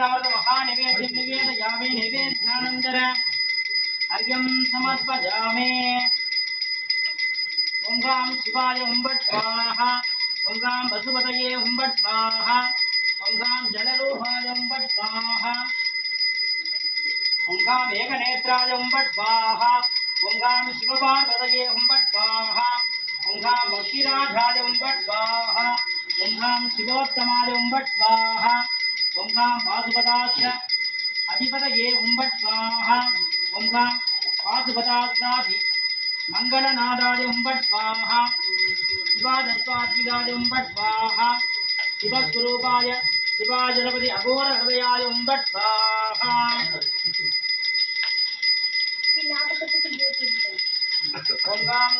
वेदामृतमहानिवेद्यं निवेदयामि निवेद्यानन्तर अर्घ्यं समर्पयामि। ओङ्गां शिवाय हुम्बट् स्वाहा ओङ्गां वसुपतये हुम्बट् स्वाहा ओङ्गां जलरूपाय हुम्बट् स्वाहा ओङ्गां एकनेत्राय हुम्बट् स्वाहा ओङ्गां शिवपार्वतये हुम्बट् स्वाहा ओङ्गां भक्तिराजाय हुम्बट् स्वाहा ओङ्गां शिवोत्तमाय हुम्बट् स्वाहा ஓம்காம் வாசுபதாச்ச அதிபதயே உம்பட் சுவாமஹா ஓம்காம் வாசுபதாச்சாதி மங்களநாதாதி உம்பட் சுவாமஹா சிவாதத்வாத்மிகாதி உம்பட் சுவாமஹா சிவஸ்வரூபாய சிவாஜலபதி அகோரஹதயாய உம்பட் சுவாமஹா ஓம்காம்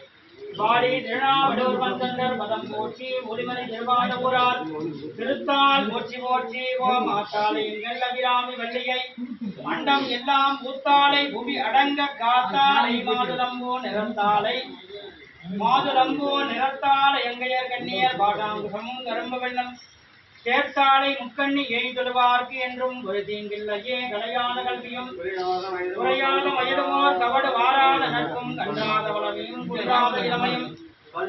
பாடி திருநாவடூர் வந்தந்தர் பதம் போற்றி ஒளிமலை திருவாடூரால் திருத்தால் போற்றி போற்றி ஓ ஆத்தாளை எங்கள் அபிராமி வள்ளியை. மண்டம் எல்லாம் பூத்தாலை புவி அடங்க காத்தாளை மாதுளம்போ நிறத்தாளை. மாதுளம்போ நிறத்தாலை எங்கையர் கண்ணியர் பாடாங்குசமும் கரும்பு வெள்ளம். சேர்த்தாலை முக்கண்ணி எய்தொழுவார்க்கு என்றும் ஒரு தீங்கில்லையே கலையான கல்வியும் குறையாத வயதுமோர் கவடு வாராத நட்பும் கண்டாத வளமையும் குளிராத இளமையும்.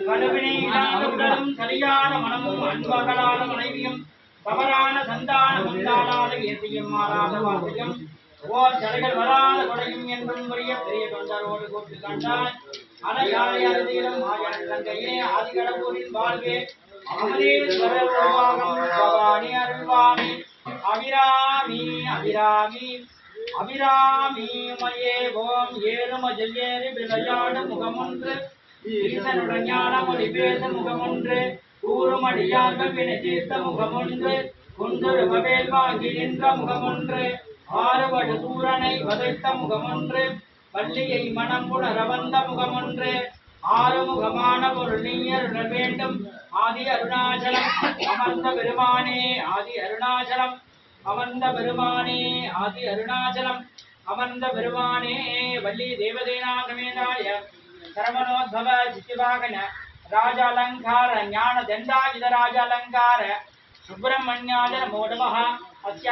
வலுவினை இல்லாத உடலும் சரியான மனமும் அன்பகலான மனைவியும். தவறான சந்தான முந்தாளாத இயற்கையும் மாறாத வாசையும் ஓர் தலைகள் வராத கொடையும் என்றும் உரிய பெரிய தொண்டரோடு கூட்டு கண்டாய். அலையாளை அறுதியிலும் ஆயன் தங்கையே ஆதிகடப்பூரின் வாழ்வே. பவானி அருள்வாமி. அபிராமி அபிராமி அபிராமி மயே ஓம். ஏறுமதில் ஏறி விளையாடு முகமொன்று. ஈசனுடன் ஞான மொழி பேச முகமொன்று. கூறுமடியார்கள் வினை தீர்த்த முகமொன்று குன்றொருபவேல் வாங்கி நின்ற முகமொன்று. ஆறுபடு சூரனை வதைத்த முகமொன்று. வள்ளியை மனம் புணர வந்த முகமொன்று. ஆறுமுகமான பொருள் நீயருள வேண்டும். ஆதி அருணாச்சலம் அமர்ந்த பெருமானே ஆதி அருணாச்சலம் அமர்ந்த பெருமானே ஆதி அருணாச்சலம் அமர்ந்த பெருமானே வள்ளி தேவதேனாகமேதாய சரவணோத்பவ சித்திவாகன ராஜாலங்கார ஞான தண்டாயுத ராஜாலங்கார சுப்பிரமணியாய நமோ நமः அஸ்ய